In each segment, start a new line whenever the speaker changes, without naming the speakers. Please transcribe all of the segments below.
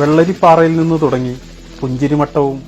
വെള്ളരിപ്പാറയിൽ നിന്ന് തുടങ്ങി പുഞ്ചിരിമട്ടവും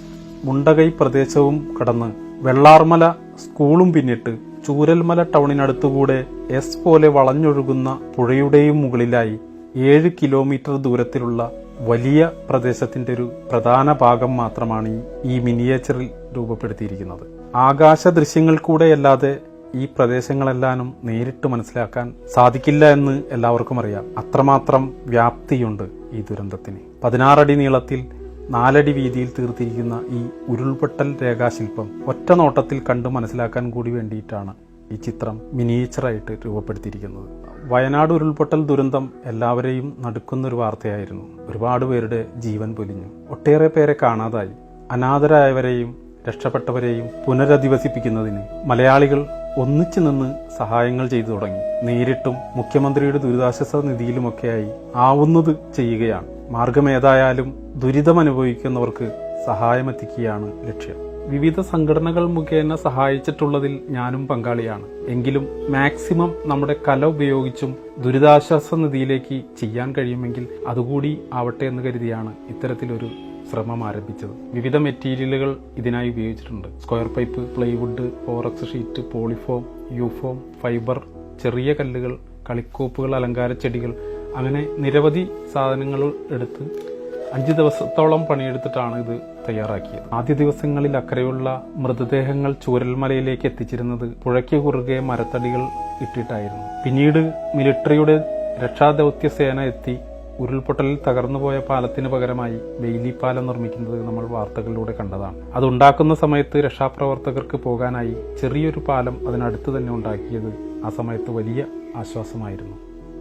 മുണ്ടകൈ പ്രദേശവും കടന്ന് വെള്ളാർമല സ്കൂളും പിന്നിട്ട് ചൂരൽമല ടൗണിനടുത്തുകൂടെ എസ് പോലെ വളഞ്ഞൊഴുകുന്ന പുഴയുടെയും മുകളിലായി ഏഴ് കിലോമീറ്റർ ദൂരത്തിലുള്ള വലിയ പ്രദേശത്തിന്റെ ഒരു പ്രധാന ഭാഗം മാത്രമാണ് ഈ- മിനിയേച്ചറിൽ രൂപപ്പെടുത്തിയിരിക്കുന്നത്. ആകാശ ദൃശ്യങ്ങൾ കൂടെയല്ലാതെ ഈ പ്രദേശങ്ങളെല്ലാനും നേരിട്ട് മനസ്സിലാക്കാൻ സാധിക്കില്ല എന്ന് എല്ലാവർക്കും അറിയാം. അത്രമാത്രം വ്യാപ്തിയുണ്ട് ഈ ദുരന്തത്തിന്. പതിനാറടി നീളത്തിൽ നാലടി വീതിയിൽ തീർത്തിരിക്കുന്ന ഈ ഉരുൾപൊട്ടൽ രേഖാശില്പം ഒറ്റ നോട്ടത്തിൽ കണ്ടു മനസ്സിലാക്കാൻ കൂടി വേണ്ടിയിട്ടാണ് ഈ ചിത്രം മിനിയേച്ചറായിട്ട് രൂപപ്പെടുത്തിയിരിക്കുന്നത്. വയനാട് ഉരുൾപൊട്ടൽ ദുരന്തം എല്ലാവരെയും നടുക്കുന്ന ഒരു വാർത്തയായിരുന്നു. ഒരുപാട് പേരുടെ ജീവൻ പൊലിഞ്ഞു. ഒട്ടേറെ പേരെ കാണാതായി. അനാഥരായവരെയും രക്ഷപ്പെട്ടവരെയും പുനരധിവസിപ്പിക്കുന്നതിന് മലയാളികൾ ഒന്നിച്ചു നിന്ന് സഹായങ്ങൾ ചെയ്തു തുടങ്ങി. നേരിട്ടും മുഖ്യമന്ത്രിയുടെ ദുരിതാശ്വാസ നിധിയിലുമൊക്കെയായി ആവുന്നത് ചെയ്യുകയാണ്. മാർഗമേതായാലും ദുരിതം അനുഭവിക്കുന്നവർക്ക് സഹായമെത്തിക്കുകയാണ് ലക്ഷ്യം. വിവിധ സംഘടനകൾ മുഖേന സഹായിച്ചിട്ടുള്ളതിൽ ഞാനും പങ്കാളിയാണ്. എങ്കിലും മാക്സിമം നമ്മുടെ കല ഉപയോഗിച്ചും ദുരിതാശ്വാസ നിധിയിലേക്ക് ചെയ്യാൻ കഴിയുമെങ്കിൽ അതുകൂടി ആവട്ടെ എന്ന് കരുതിയാണ് ഇത്തരത്തിലൊരു ശ്രമം ആരംഭിച്ചത്. വിവിധ മെറ്റീരിയലുകൾ ഇതിനായി ഉപയോഗിച്ചിട്ടുണ്ട്. Square pipe plywood forex sheet polyfoam യൂഫോം fibre ചെറിയ കല്ലുകൾ കളിക്കോപ്പുകൾ അലങ്കാര ചെടികൾ. അങ്ങനെ നിരവധി സാധനങ്ങൾ എടുത്ത് അഞ്ച് ദിവസത്തോളം പണിയെടുത്തിട്ടാണ് ഇത് തയ്യാറാക്കിയത്. ആദ്യ ദിവസങ്ങളിൽ അക്കരയുള്ള മൃതദേഹങ്ങൾ ചൂരൽമലയിലേക്ക് എത്തിച്ചിരുന്നത് പുഴയ്ക്ക് കുറുകെ മരത്തടികൾ ഇട്ടിട്ടായിരുന്നു. പിന്നീട് മിലിട്ടറിയുടെ രക്ഷാദൗത്യ സേന എത്തി ഉരുൾപൊട്ടലിൽ തകർന്നുപോയ പാലത്തിന് പകരമായി ബെയിലി പാലം നിർമ്മിക്കുന്നത് നമ്മൾ വാർത്തകളിലൂടെ കണ്ടതാണ്. അതുണ്ടാക്കുന്ന സമയത്ത് രക്ഷാപ്രവർത്തകർക്ക് പോകാനായി ചെറിയൊരു പാലം അതിനടുത്ത് തന്നെ ഉണ്ടാക്കിയത് ആ സമയത്ത് വലിയ ആശ്വാസമായിരുന്നു.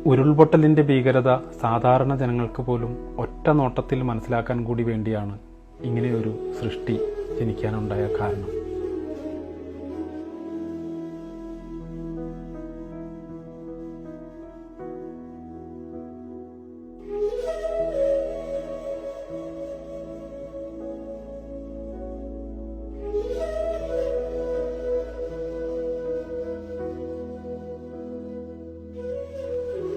ഉരുൾപൊട്ടലിന്റെ ഭീകരത സാധാരണ ജനങ്ങൾക്ക് പോലും ഒറ്റ നോട്ടത്തിൽ മനസ്സിലാക്കാൻ കൂടി വേണ്ടിയാണ് ഇങ്ങനെയൊരു സൃഷ്ടി ജനിക്കാനുണ്ടായ കാരണം.